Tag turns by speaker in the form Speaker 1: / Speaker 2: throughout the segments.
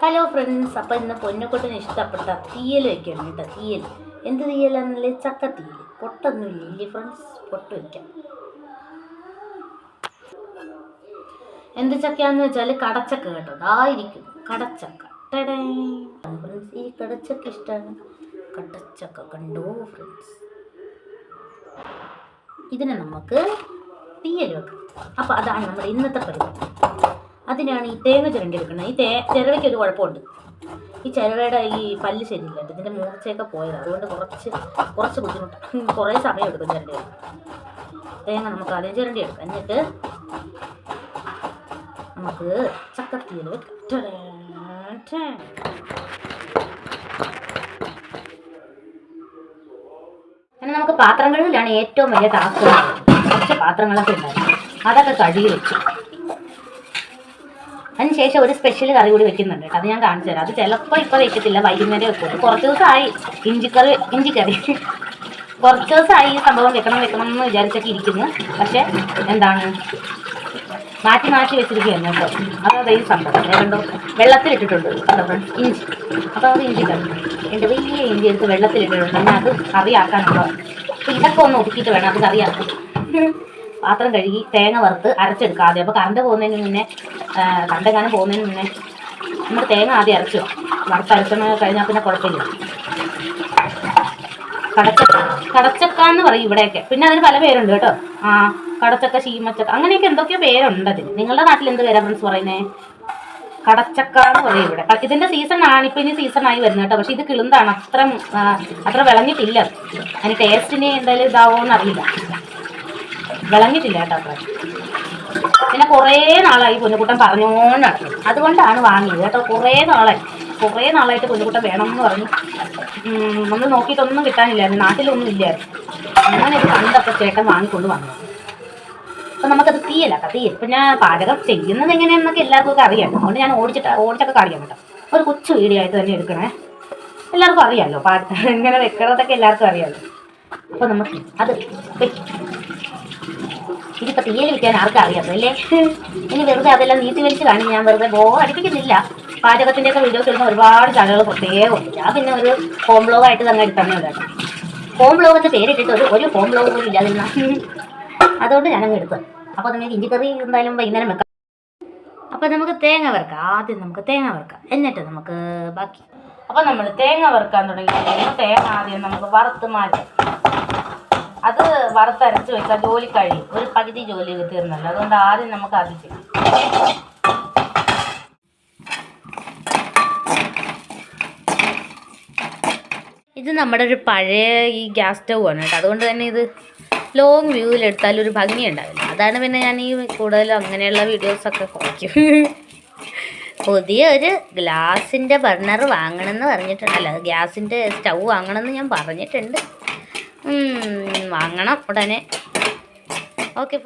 Speaker 1: Hello friends അപ്പോൾ ഇന്ന് പൊന്നുക്കുട്ടന് ഇഷ്ടപ്പെട്ട തീയൽ വയ്ക്കണം കേട്ടോ തീയൽ. എന്ത് തീയലാണെന്നല്ലേ ചക്ക തീയൽ പൊട്ടൊന്നുമില്ല ഇല്ലേ ഫ്രണ്ട്സ് പൊട്ട് വയ്ക്കാം എന്ത് ചക്കയാന്ന് വെച്ചാൽ കടച്ചക്ക കേട്ടോ അതായിരിക്കും കടച്ചക്ക. ഫ്രണ്ട്സ് ഈ കടച്ചക്ക ഇഷ്ടമാണ് കടച്ചക്ക കണ്ടോ ഫ്രണ്ട്സ് ഇതിനെ നമുക്ക് തീയൽ വെക്കാം. അപ്പോൾ അതാണ് നമ്മുടെ ഇന്നത്തെ പരിപാടി. അതിനാണ് ഈ തേങ്ങ ചിരണ്ടിയെടുക്കുന്നത്. ഈ തേ ചിരവയ്ക്ക് ഒരു കുഴപ്പമുണ്ട്. ഈ ചിരവയുടെ ഈ പല്ല് ശരിയില്ല ഇതിന്റെ മൂർച്ചയൊക്കെ പോയത്. അതുകൊണ്ട് കുറച്ച് കുറച്ച് ബുദ്ധിമുട്ട്. കുറേ സമയം എടുക്കും ചിരണ്ടി തേങ്ങ നമുക്ക് ആദ്യം ചിരണ്ടി എടുക്കാം എന്നിട്ട് നമുക്ക് ചക്കത്തിയിൽ അങ്ങനെ നമുക്ക് പാത്രം ഏറ്റവും വലിയ ടാസ്ക് കുറച്ച് പാത്രങ്ങളൊക്കെ ഉണ്ടായിരുന്നു. അതൊക്കെ കഴുകി വെച്ചു. അതിനുശേഷം ഒരു സ്പെഷ്യൽ കറി കൂടി വെക്കുന്നുണ്ട്. അത് ഞാൻ കാണിച്ചു തരാം. അത് ചിലപ്പോൾ ഇപ്പോൾ വെക്കത്തില്ല. വൈകുന്നേരം വെക്കുള്ളൂ കുറച്ച് ദിവസമായി ഇഞ്ചിക്കറി ഇഞ്ചിക്കറി കുറച്ച് ദിവസമായി ഈ സംഭവം വെക്കണം വെക്കണം എന്ന് വിചാരിച്ചൊക്കെ ഇരിക്കുന്നു. പക്ഷെ എന്താണ്? മാറ്റി മാറ്റി വെച്ചിരിക്കുകയാണ് കേട്ടോ. അതായത് ഈ സംഭവം. കണ്ടോ? വെള്ളത്തിലിട്ടിട്ടുണ്ട് കണ്ടോ ഇഞ്ചി. അപ്പോൾ അത് ഇഞ്ചി കറി. എന്റെ വലിയ ഇഞ്ചി എടുത്ത് വെള്ളത്തിലിട്ടിട്ടുണ്ട്. എന്നാൽ അത് കറിയാക്കാനുണ്ടോ അപ്പോൾ ഇതൊക്കെ ഒന്ന് ഒതുക്കിയിട്ട് വേണം അത് കറിയാക്കാൻ. പാത്രം കഴുകി തേങ്ങ വറുത്ത് അരച്ചെടുക്കുക. ആദ്യം അപ്പോൾ കറണ്ട് പോകുന്നതിന് മുന്നേ കണ്ടെങ്ങാനും പോകുന്നതിന് മുന്നേ നമ്മൾ തേങ്ങ ആദ്യം അരച്ചു വറുത്ത് അരച്ചെന്ന് കഴിഞ്ഞാൽ പിന്നെ കുഴപ്പമില്ല. കടച്ചക്ക കടച്ചക്ക എന്ന് പറയും ഇവിടെയൊക്കെ. പിന്നെ അതിന് പല പേരുണ്ട് കേട്ടോ. ആ കടച്ചക്ക ശീമച്ചക്ക അങ്ങനെയൊക്കെ എന്തൊക്കെയോ പേരുണ്ട് അതിന്. നിങ്ങളുടെ നാട്ടിൽ എന്ത് പേരാ ഫ്രണ്ട്സ് പറയുന്നേ? കടച്ചക്ക എന്ന് പറയും ഇവിടെ. ഇതിന്റെ സീസൺ ആണ് ഇപ്പൊ ഇനി സീസൺ ആയി വരുന്നത് കേട്ടോ. പക്ഷെ ഇത് കിളുന്താണ്. അത്ര അത്ര വിളഞ്ഞിട്ടില്ല. അതിന് ടേസ്റ്റിന് എന്തായാലും ഇതാവോ അറിയില്ല. വിളഞ്ഞിട്ടില്ല കേട്ടോ പിന്നെ കുറേ നാളായി പൊന്നുകുട്ടൻ പറഞ്ഞുകൊണ്ട് നടക്കും അതുകൊണ്ടാണ് വാങ്ങിയത് കേട്ടോ. കുറേ നാളായി. കുറേ നാളായിട്ട് പൊന്നുകുട്ടൻ വേണം എന്ന് പറഞ്ഞു നമ്മൾ നോക്കിയിട്ടൊന്നും കിട്ടാനില്ലായിരുന്നു. നാട്ടിലൊന്നും ഇല്ലായിരുന്നു. അങ്ങനെ ഒരു കണ്ടപ്പോൾ ചേട്ടൻ വാങ്ങിക്കൊണ്ട് വന്നു. അപ്പം നമുക്കത് തീയലാക്കാം തീയൽ ഇപ്പം ഞാൻ പാചകം ചെയ്യുന്നത് എങ്ങനെയാണെന്നൊക്കെ എല്ലാവർക്കും അറിയാം. അതുകൊണ്ട് ഞാൻ ഓടിച്ചിട്ട് ഓടിച്ചൊക്കെ കാണിക്കാൻ കേട്ടോ. ഒരു കൊച്ചു വീഡിയോ തന്നെ എടുക്കണേ. എല്ലാവർക്കും അറിയാമല്ലോ പാ എങ്ങനെ വെക്കണതൊക്കെ എല്ലാവർക്കും അറിയാമല്ലോ അപ്പോൾ നമുക്ക് അത് ഇതിപ്പോ തീയൽ വിൽക്കാൻ ആർക്കും അറിയാം അല്ലേ? ഇനി വെറുതെ അതെല്ലാം നീട്ടി വലിച്ച് കാണി ഞാൻ വെറുതെ ബോ അടിപ്പിക്കുന്നില്ല. പാചകത്തിന്റെ ഒക്കെ വീഡിയോസ് ഇടുന്ന ഒരുപാട് ചാനലുകൾ പ്രത്യേകം ഉണ്ട്. ഞാൻ പിന്നെ ഒരു ഹോം ബ്ലോഗ് ആയിട്ട് തന്നെ എടുത്തന്നെ ഹോം ബ്ലോഗ് പേരിട്ടിട്ട് ഒരു ഒരു ഹോം ബ്ലോഗ് പോലും ഇല്ലാതിരുന്ന അതുകൊണ്ട് ഞാനങ്ങ് എടുത്തു അപ്പോൾ നിങ്ങൾക്ക് ഇഞ്ചിക്കറി എന്തായാലും വൈകുന്നേരം വെക്കാം. അപ്പോൾ നമുക്ക് തേങ്ങ വറുക്കാം. ആദ്യം നമുക്ക് തേങ്ങ വറുക്കാം. എന്നിട്ട് നമുക്ക് ബാക്കി. അപ്പോൾ നമ്മൾ തേങ്ങ വറുക്കാൻ തുടങ്ങി. തേങ്ങ ആദ്യം നമുക്ക് വറുത്ത് മാറ്റാം. അത് വറുത്തരച്ച് വെച്ചാൽ ജോലി കഴിയും ഒരു പകുതി ജോലി തീർന്നല്ലോ. അതുകൊണ്ട് ആദ്യം നമുക്ക് അത് ചെയ്യാം. ഇത് നമ്മുടെ ഒരു പഴയ ഈ ഗ്യാസ് സ്റ്റൗ ആണ് കേട്ടോ. അതുകൊണ്ട് തന്നെ ഇത് ലോങ് വ്യൂവിൽ എടുത്താൽ ഒരു ഭംഗി ഉണ്ടാവില്ല. അതാണ് പിന്നെ ഞാൻ ഈ കൂടുതലും അങ്ങനെയുള്ള വീഡിയോസൊക്കെ കുറയ്ക്കും. പുതിയ ഒരു ഗ്ലാസിന്റെ ബർണർ വാങ്ങണമെന്ന് പറഞ്ഞിട്ടുണ്ട് അല്ല ഗ്യാസിന്റെ സ്റ്റൗ വാങ്ങണമെന്ന് ഞാൻ പറഞ്ഞിട്ടുണ്ട്. വാങ്ങണം ഉടനെ. ഓക്കെ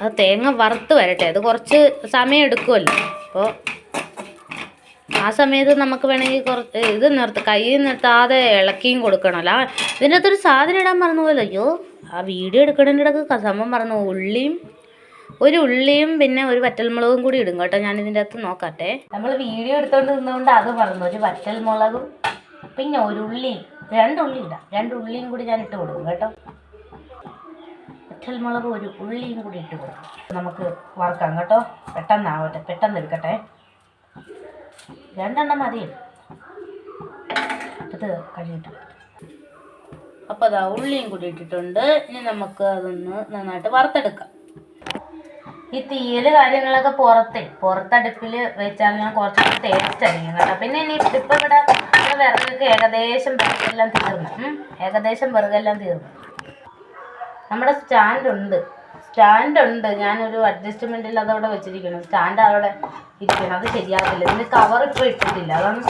Speaker 1: അത് തേങ്ങ വറുത്ത് വരട്ടെ. അത് കുറച്ച് സമയം എടുക്കുമല്ലോ. അപ്പോൾ ആ സമയത്ത് നമുക്ക് വേണമെങ്കിൽ കുറച്ച് ഇത് നിർത്ത് കൈ നിർത്താതെ ഇളക്കിയും കൊടുക്കണമല്ലോ ആ, ഇതിന്റെ അകത്തൊരു സാധനം ഇടാൻ മറന്നു പോയല്ലോ അയ്യോ ആ വീഡിയോ എടുക്കണതിന്റെ ഇടയ്ക്ക് സംഭവം മറന്നു. ഉള്ളിയും ഒരു ഉള്ളിയും പിന്നെ ഒരു വറ്റൽമുളകും കൂടി ഇടും കേട്ടോ. ഞാൻ ഇതിന്റെ അകത്ത് നോക്കട്ടെ. നമ്മൾ വീഡിയോ എടുത്തുകൊണ്ട് നിന്നുകൊണ്ട് അത് പറഞ്ഞു. ഒരു വറ്റൽമുളകും പിന്നെ ഒരു ഉള്ളിയും. രണ്ട് ഉള്ളി ഇടാം രണ്ടുള്ളിയും കൂടി ഞാൻ ഇട്ട് കൊടുക്കും കേട്ടോ. മുളക് ഒരു ഉള്ളിയും കൂടി ഇട്ട് കൊടുക്കും. നമുക്ക് വറുക്കാം കേട്ടോ. പെട്ടെന്നാവട്ടെ പെട്ടെന്ന് എടുക്കട്ടെ. രണ്ടെണ്ണം മതി. ഇത് കഴുകിട്ട് അപ്പോൾ അതാ ഉള്ളിയും കൂടി ഇട്ടിട്ടുണ്ട്. ഇനി നമുക്ക് അതൊന്ന് നന്നായിട്ട് വറുത്തെടുക്കാം. ഈ തീയൽ കാര്യങ്ങളൊക്കെ പുറത്തേ പുറത്തടുപ്പിൽ വെച്ചാൽ ഞാൻ കുറച്ചുകൂടി ടേസ്റ്റ് ആയിരിക്കും കേട്ടോ. പിന്നെ ഇനി ഇപ്പം ഇവിടെ ഇവിടെ വിറകൊക്കെ ഏകദേശം വിറകെല്ലാം തീർന്നു. ഏകദേശം വിറകെല്ലാം തീർന്നു. നമ്മുടെ സ്റ്റാൻഡ് ഉണ്ട് സ്റ്റാൻഡ് ഉണ്ട് ഞാനൊരു അഡ്ജസ്റ്റ്മെന്റിൽ അതവിടെ വെച്ചിരിക്കണം സ്റ്റാൻഡ് അവിടെ ഇരിക്കണം അത് ശരിയാകത്തില്ല ഇതിന് കവർ ഇപ്പോൾ ഇട്ടിട്ടില്ല. അതാണ്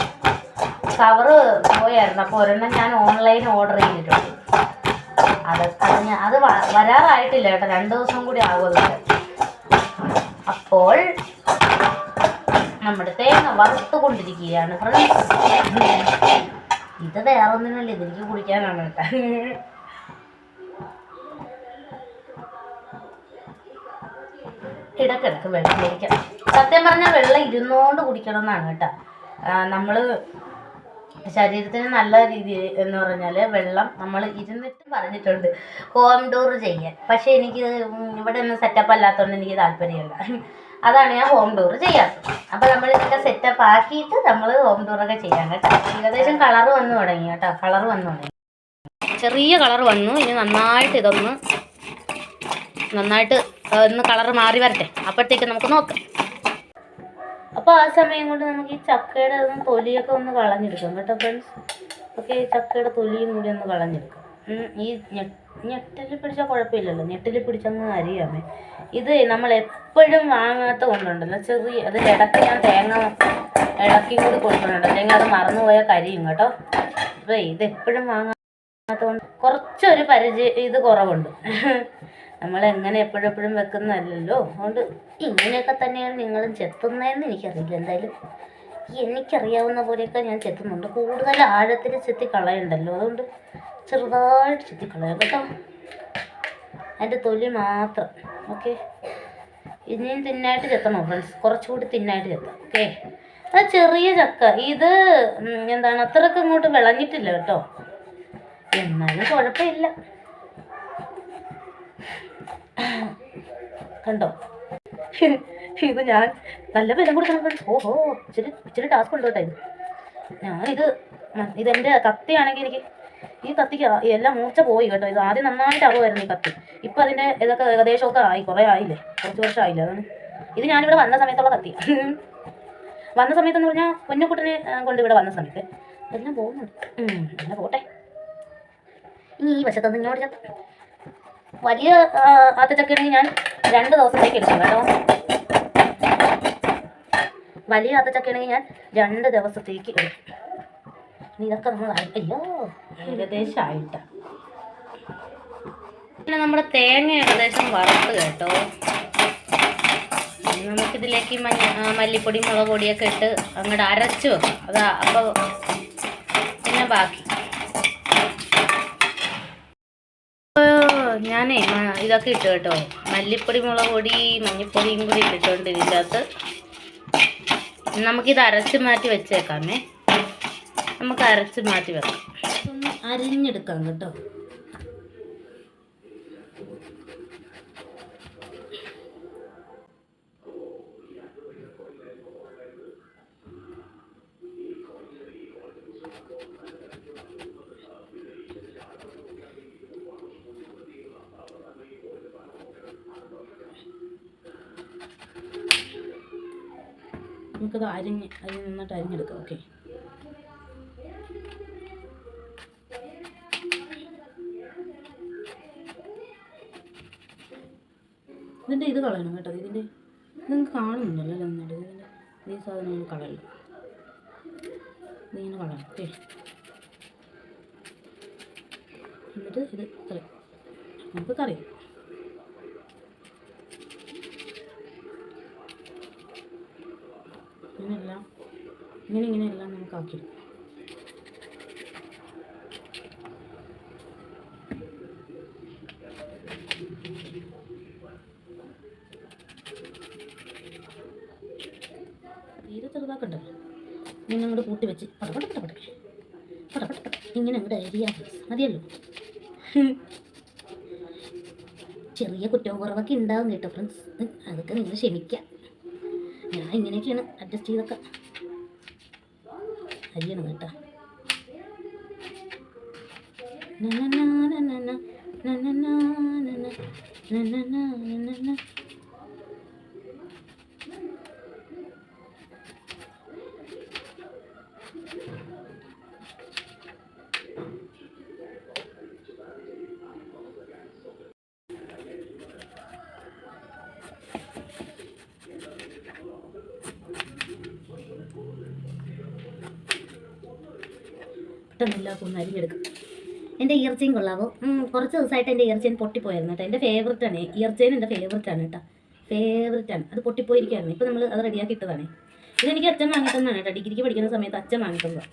Speaker 1: കവറ് പോയായിരുന്നു. അപ്പോൾ ഒരെണ്ണം ഞാൻ ഓൺലൈൻ ഓർഡർ ചെയ്തിട്ടുണ്ട്. അത് അത് അത് വരാറായിട്ടില്ല കേട്ടോ. രണ്ട് ദിവസം കൂടി ആകുമല്ലോ അപ്പോൾ നമ്മുടെ തേങ്ങ വറുത്തുകൊണ്ടിരിക്കുകയാണ് ഇത് വേറെ ഒന്നിനല്ല ഇതെനിക്ക് കുടിക്കാനാണ് കേട്ടോ. ഇടക്കിടക്ക് വെള്ളം കുടിക്കാം സത്യം പറഞ്ഞാൽ വെള്ളം ഇരുന്നോണ്ട് കുടിക്കണം എന്നാണ് കേട്ടോ നമ്മൾ ശരീരത്തിന് നല്ല രീതി എന്ന് പറഞ്ഞാൽ വെള്ളം നമ്മൾ ഇരുന്നിട്ട് പറഞ്ഞിട്ടുണ്ട്. ഹോം ടൂർ ചെയ്യാൻ. പക്ഷേ എനിക്ക് ഇവിടെ ഒന്നും സെറ്റപ്പ് അല്ലാത്തതുകൊണ്ട് എനിക്ക് താല്പര്യമില്ല. അതാണ് ഞാൻ ഹോം ടൂർ ചെയ്യാത്തത്. അപ്പോൾ നമ്മൾ ഇതൊക്കെ സെറ്റപ്പ് ആക്കിയിട്ട് നമ്മൾ ഹോം ടൂറൊക്കെ ചെയ്യാം കേട്ടോ. ഏകദേശം കളർ വന്നു തുടങ്ങി കേട്ടോ. കളർ വന്നു തുടങ്ങി. ചെറിയ കളർ വന്നു. ഇനി നന്നായിട്ട് ഇതൊന്ന് നന്നായിട്ട് ഒന്ന് കളർ മാറി വരട്ടെ. അപ്പോഴത്തേക്ക് നമുക്ക് നോക്കാം. അപ്പോൾ ആ സമയം കൊണ്ട് നമുക്ക് ഈ ചക്കയുടെ ഒന്ന് തൊലിയൊക്കെ ഒന്ന് കളഞ്ഞെടുക്കാം കേട്ടോ ഫ്രണ്ട്സ് ഓക്കെ ചക്കയുടെ തൊലിയും കൂടി ഒന്ന് കളഞ്ഞെടുക്കാം. ഈ ഞെട്ടിൽ പിടിച്ചാൽ കുഴപ്പമില്ലല്ലോ. ഞെട്ടിൽ പിടിച്ചെന്ന് അറിയാമേ ഇത് നമ്മൾ എപ്പോഴും വാങ്ങാത്ത കൊണ്ടുണ്ടല്ലോ ചെറിയ അത് ഇടയ്ക്ക് ഞാൻ തേങ്ങ ഇടക്കി കൂടി കൊടുക്കുന്നുണ്ട്. അല്ലെങ്കിൽ അത് മറന്നുപോയ കരിയും കേട്ടോ. അപ്പോൾ ഇത് എപ്പോഴും വാങ്ങാത്തതുകൊണ്ട് കുറച്ചൊരു പരിചയം ഇത് കുറവുണ്ട്. നമ്മൾ എങ്ങനെ എപ്പോഴെപ്പോഴും വെക്കുന്നതല്ലല്ലോ. അതുകൊണ്ട് ഇങ്ങനെയൊക്കെ തന്നെയാണ് നിങ്ങളും ചെത്തുന്നതെന്ന് എനിക്കറിയില്ല. എന്തായാലും എനിക്കറിയാവുന്ന പോലെയൊക്കെ ഞാൻ ചെത്തുന്നുണ്ട്. കൂടുതൽ ആഴത്തിൽ ചെത്തി കളയണ്ടല്ലോ അതുകൊണ്ട് ചെറുതായിട്ട് ചെത്തി കളയാം കേട്ടോ. അതിന്റെ തൊലി മാത്രം ഓക്കെ? ഇനിയും തിന്നായിട്ട് ചെത്തണോ ഫ്രണ്ട്സ് കുറച്ചുകൂടി തിന്നായിട്ട് ചെത്താം ഓക്കെ? അത് ചെറിയ ചക്ക. ഇത് എന്താണ് അത്രയ്ക്ക് ഇങ്ങോട്ട് വിളഞ്ഞിട്ടില്ല കേട്ടോ. എന്നാലും കുഴപ്പമില്ല. കണ്ടോ? ഇത് ഞാൻ നല്ല വില കൊടുക്കണം ഫ്രണ്ട്സ് ഓഹോ ഇച്ചിരി ഇച്ചിരി ടാസ്ക് ഉണ്ട് കേട്ടോ ഇത്. ഞാനിത് ഇത് ഇതെന്റെ കത്തിയാണെങ്കിൽ എനിക്ക് ഈ കത്തിക്ക് എല്ലാം മൂർച്ച പോയി കേട്ടോ. ഇത് ആദ്യം നന്നായിട്ട് അറിവായിരുന്നു ഈ കത്തി. ഇപ്പം അതിന്റെ ഇതൊക്കെ ഏകദേശമൊക്കെ ആയി കുറേ ആയില്ലേ? കുറച്ച് വർഷം ആയില്ലേ അതാണ് ഇത് ഞാനിവിടെ വന്ന സമയത്തുള്ള കത്തി. വന്ന സമയത്തെന്ന് പറഞ്ഞാൽ കുഞ്ഞുക്കുട്ടിനെ കൊണ്ട് ഇവിടെ വന്ന സമയത്ത്. എല്ലാം പോകുന്നുണ്ട് ഉം, പോട്ടെ. ഇനി ഈ വശത്തൊന്ന് ഇങ്ങോട്ട് ചെത്താം വലിയ ആത്തച്ചക്കയാണെങ്കിൽ ഞാൻ രണ്ട് ദിവസത്തേക്ക് എടുക്കും കേട്ടോ. വലിയ ആത്തച്ചക്കയാണെങ്കിൽ ഞാൻ രണ്ട് ദിവസത്തേക്ക് എടുക്കും. ഇതൊക്കെ ആയിട്ട പിന്നെ നമ്മുടെ തേങ്ങ ഏകദേശം വറുത്ത് കേട്ടോ. നമുക്കിതിലേക്ക് മഞ്ഞ മല്ലിപ്പൊടി മുളക് പൊടിയൊക്കെ ഇട്ട് അങ്ങോട്ട് അരച്ച് വെക്കാം. അതാ അപ്പോൾ പിന്നെ ബാക്കി. ഞാനേ ഇതൊക്കെ ഇട്ട് കേട്ടോ. മല്ലിപ്പൊടി മുളക് പൊടി മഞ്ഞപ്പൊടിയും കൂടി ഇട്ടിട്ടുണ്ട് ഇതിന്റെ അകത്ത്. നമുക്കിത് അരച്ച് മാറ്റി വെച്ചേക്കാമേ. നമുക്ക് അരച്ച് മാറ്റി വെക്കാം. ഒന്ന് അരിഞ്ഞെടുക്കാം കേട്ടോ. നമുക്കത് അരിഞ്ഞ് അരിഞ്ഞ് നന്നായിട്ട് അരിഞ്ഞെടുക്കാം ഓക്കെ. ഇതിന്റെ ഇത് കളയണം കേട്ടോ. ഇതിന്റെ നിങ്ങൾക്ക് കാണുന്നുണ്ടല്ലോ അല്ലേ നന്നായിട്ട് ഇതിന്റെ ഈ സാധനം കളയണം. ഇതിങ്ങനെ കളയണം ഓക്കെ എന്നിട്ട് ഇത് കറി നമുക്ക് കറി. ഇങ്ങനെയെല്ലാം ഇങ്ങനെ ഇങ്ങനെയെല്ലാം നമുക്ക് ആക്കിയെടുക്കാം തീരെ ചെറുതാക്കണ്ടല്ലോ കൂട്ടി വെച്ച് ഇങ്ങനെ അങ്ങോട്ട് അരിയാ മതിയല്ലോ ചെറിയ കുറ്റവും കുറവൊക്കെ ഉണ്ടാവും കേട്ടോ ഫ്രണ്ട്സ് അതൊക്കെ നിങ്ങൾ ക്ഷമിക്കാം ഞാൻ ഇങ്ങനെയൊക്കെയാണ് അഡ്ജസ്റ്റ് ചെയ്തൊക്കെ അരിയണം കേട്ടോ പെട്ടെന്നെല്ലാം ഒന്ന് അരിഞ്ഞെടുക്കും എന്റെ ഇയർച്ചയും കൊള്ളാവോ? കുറച്ച് ദിവസമായിട്ട് എന്റെ ഇയർച്ചയും പൊട്ടിപ്പോയായിരുന്നു കേട്ടോ. എന്റെ ഫേവററ്റ് ആണ്. ഇയർച്ചയും എന്റെ ഫേവററ്റ് ആണ് കേട്ടോ. ഫേവററ്റ് ആണ്. അത് പൊട്ടിപ്പോയിരിക്കുകയായിരുന്നു ഇപ്പോൾ നമ്മൾ അത് റെഡിയാക്കി ഇട്ടതാണ്. ഇതെനിക്ക് അച്ഛൻ വാങ്ങിത്തന്നാണ് കേട്ടോ. ഡിഗ്രിക്ക് പഠിക്കുന്ന സമയത്ത് അച്ഛൻ വാങ്ങിത്തന്നത്.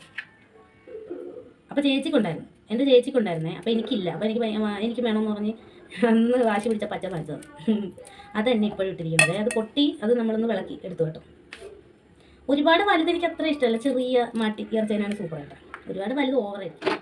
Speaker 1: അപ്പോൾ ചേച്ചിക്കുണ്ടായിരുന്നു. എന്റെ ചേച്ചിക്കുണ്ടായിരുന്നേ. അപ്പോൾ എനിക്കില്ല. അപ്പോൾ എനിക്ക് എനിക്ക് വേണമെന്ന് പറഞ്ഞ് അന്ന് വാശി പിടിച്ച പച്ച വാങ്ങിച്ചത്. അതെന്നെ ഇപ്പോഴും ഇട്ടിരിക്കുന്നത്. അത് പൊട്ടി അത് നമ്മളൊന്ന് വിളക്കി എടുത്തു കേട്ടോ. ഒരുപാട് വലുത് എനിക്ക് അത്ര ഇഷ്ടമല്ല. ചെറിയ മാറ്റി ഇറച്ചതിനാണ് സൂപ്പർ ആയിട്ട്. ഒരുപാട് വലുത് ഓവറായിരിക്കും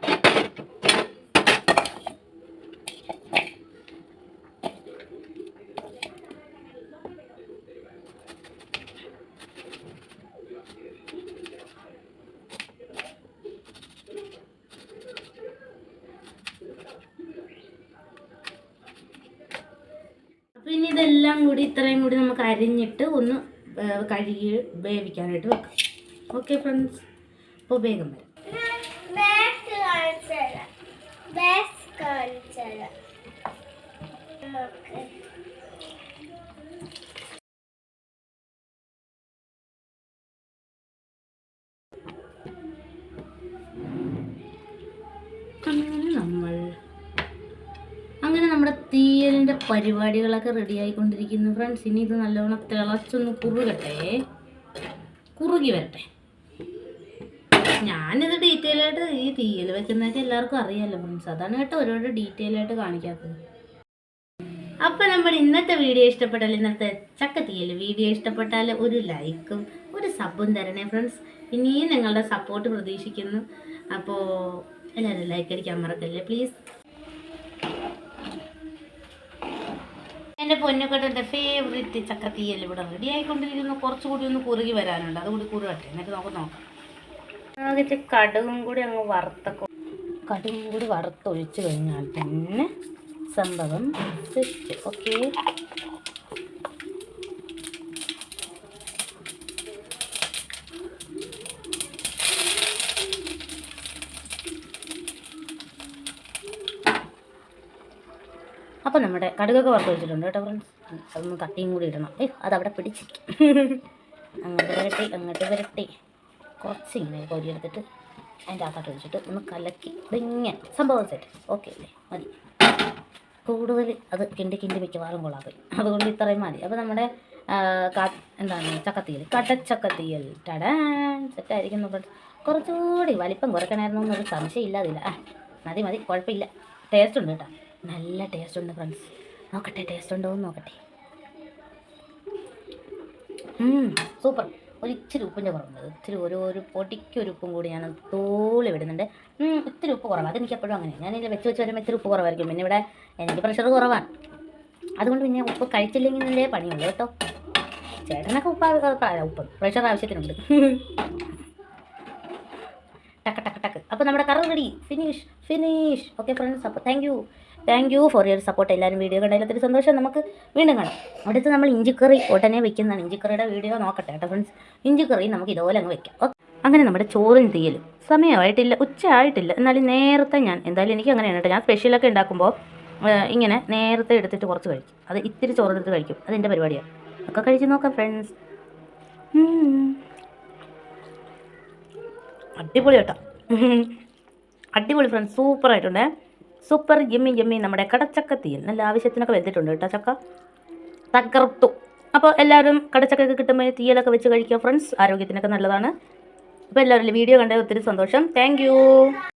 Speaker 1: ഇനി ഇതെല്ലാം കൂടി ഇത്രയും കൂടി നമുക്ക് അരിഞ്ഞിട്ട് ഒന്ന് കഴുകി വേവിക്കാനായിട്ട് വെക്കാം. ഓക്കെ ഫ്രണ്ട്സ് അപ്പോൾ വേഗം വരാം. പരിപാടികളൊക്കെ റെഡി ആയിക്കൊണ്ടിരിക്കുന്നു. ഫ്രണ്ട്സ് ഇനി ഇത് നല്ലോണം തിളച്ചൊന്ന് കുറുകട്ടെ. കുറുകി വരട്ടെ. ഞാനിത് ഡീറ്റെയിൽ ആയിട്ട് ഈ തീയിൽ വെക്കുന്നതൊക്കെ എല്ലാവർക്കും അറിയാമല്ലോ ഫ്രണ്ട്സ് അതാണ് കേട്ടോ ഒരുപാട് ഡീറ്റെയിൽ ആയിട്ട് കാണിക്കാത്തത്. അപ്പം നമ്മൾ ഇന്നത്തെ വീഡിയോ ഇഷ്ടപ്പെട്ടാൽ ഇന്നത്തെ ചക്ക തീയൽ വീഡിയോ ഇഷ്ടപ്പെട്ടാൽ ഒരു ലൈക്കും ഒരു സബും തരണേ ഫ്രണ്ട്സ് ഇനിയും നിങ്ങളുടെ സപ്പോർട്ട് പ്രതീക്ഷിക്കുന്നു. അപ്പോൾ എല്ലാവരും ലൈക്ക് അടിക്കാൻ മറക്കല്ലേ പ്ലീസ് എന്റെ പൊന്നുക്കെട്ടന്റെ ഫേവറേറ്റ് ചക്കത്തീയൽ ഇവിടെ റെഡി ആയിക്കൊണ്ടിരിക്കുന്നു. കുറച്ചുകൂടി ഒന്ന് കുറുകി വരാനുണ്ട്. അതുകൂടി കുറുകട്ടെ. എന്നിട്ട് നമുക്ക് നോക്കാം. ആദ്യത്തെ കടുകും കൂടി അങ്ങ് വറുത്ത കടുകും കൂടി വറുത്തൊഴിച്ച് കഴിഞ്ഞാൽ പിന്നെ സംഭവം സെറ്റ് ഓക്കെ അപ്പോൾ നമ്മുടെ കടുകൊക്കെ വറുത്ത് വെച്ചിട്ടുണ്ട് കേട്ടോ ഫ്രണ്ട്സ് അതൊന്ന് കട്ടിയും കൂടി ഇടണം. ഏ അതവിടെ പിടിച്ചിരിക്കും. അങ്ങോട്ട് വരട്ടി അങ്ങോട്ട് വരട്ടി. കുറച്ച് ഇങ്ങനെ കോരിയെടുത്തിട്ട് അതിന്റെ അകത്തോട്ട് വെച്ചിട്ട് ഒന്ന് കലക്കി. ഇതിങ്ങനെ സംഭവം സെറ്റ് ഓക്കെ അല്ലേ? മതി. കൂടുതൽ അത് കിണ്ടി കിണ്ടി മിക്കവാറും കൊള്ളാതെ അതുകൊണ്ട് ഇത്രയും മതി. അപ്പോൾ നമ്മുടെ എന്താണ് ചക്കത്തീയൽ. കടച്ചക്കത്തീയൽ. ടടാൻ സെറ്റായിരിക്കും ഫ്രണ്ട്സ് കുറച്ചുകൂടി വലിപ്പം കുറയ്ക്കണമായിരുന്നു എന്നൊരു സംശയം ഇല്ലാതില്ല ആ മതി മതി കുഴപ്പമില്ല. ടേസ്റ്റ് ഉണ്ട് കേട്ടോ. നല്ല ടേസ്റ്റ് ഉണ്ട് ഫ്രണ്ട്സ്. നോക്കട്ടെ ടേസ്റ്റ് ഉണ്ടോ എന്ന് നോക്കട്ടെ. സൂപ്പർ. ഒരു ഇച്ചിരി ഉപ്പിന്റെ കുറവുണ്ട്. ഇത്തിരി ഒരു ഒരു പൊടിക്ക് ഒരു ഉപ്പും കൂടി ഞാൻ തോളി വിടുന്നുണ്ട് ഇത്തിരി ഉപ്പ് കുറവാണ് അതെനിക്ക് എപ്പോഴും അങ്ങനെ. ഞാനിതിൽ വെച്ച് വെച്ച് വരുമ്പോൾ ഇത്തിരി ഉപ്പ് കുറവായിരിക്കും. പിന്നെ ഇവിടെ എനിക്ക് പ്രഷർ കുറവാണ് അതുകൊണ്ട് പിന്നെ ഉപ്പ് കഴിച്ചില്ലെങ്കിൽ ഇതിന്റെ പണിയുള്ളൂ കേട്ടോ. ചേട്ടനൊക്കെ ഉപ്പ് ഉപ്പ് പ്രഷർ ആവശ്യത്തിനുണ്ട്. ടക്ക് ടക്ക് ടക്ക്. അപ്പോൾ നമ്മുടെ കറ ready finish finish okay friends അപ്പോൾ thank thank you for your support. എല്ലാവരും വീഡിയോ കണ്ടതിൽ ഒത്തിരി സന്തോഷം. നമുക്ക് വീണ്ടും കാണാം. അടുത്ത് നമ്മൾ ഇഞ്ചിക്കറി ഉടനെ വെക്കുന്നതാണ്. ഇഞ്ചിക്കറിയുടെ വീഡിയോ നോക്കട്ടെ കേട്ടോ ഫ്രണ്ട്സ് ഇഞ്ചിക്കറി നമുക്ക് ഇതുപോലെ അങ്ങ് വെക്കാം. ഓക്കെ അങ്ങനെ നമ്മുടെ ചോറും തീയലും. സമയമായിട്ടില്ല ഉച്ച ആയിട്ടില്ല എന്നാലും നേരത്തെ ഞാൻ എന്തായാലും എനിക്ക് അങ്ങനെയാണ് കേട്ടോ. ഞാൻ സ്പെഷ്യലൊക്കെ ഉണ്ടാക്കുമ്പോൾ ഇങ്ങനെ നേരത്തെ എടുത്തിട്ട് കുറച്ച് കഴിക്കും. അത് ഇത്തിരി ചോറെടുത്ത് കഴിക്കും. അതെന്റെ പരിപാടിയാണ്. ഒക്കെ കഴിച്ച് നോക്കാം ഫ്രണ്ട്സ് അടിപൊളി കേട്ടോ. അടിപൊളി ഫ്രണ്ട്സ് സൂപ്പർ ആയിട്ടുണ്ട് സൂപ്പർ ജമ്മി ജമ്മി നമ്മുടെ കടച്ചക്ക തീയൽ നല്ല ആവശ്യത്തിനൊക്കെ വെന്തിട്ടുണ്ട് കേട്ടോ ചക്ക. തകർത്തു. അപ്പോൾ എല്ലാവരും കടച്ചക്കൊക്കെ കിട്ടുമ്പോൾ തീയലൊക്കെ വെച്ച് കഴിക്കുക ഫ്രണ്ട്സ്. ആരോഗ്യത്തിനൊക്കെ നല്ലതാണ്. അപ്പോൾ എല്ലാവരും വീഡിയോ കണ്ടത് ഒത്തിരി സന്തോഷം. താങ്ക്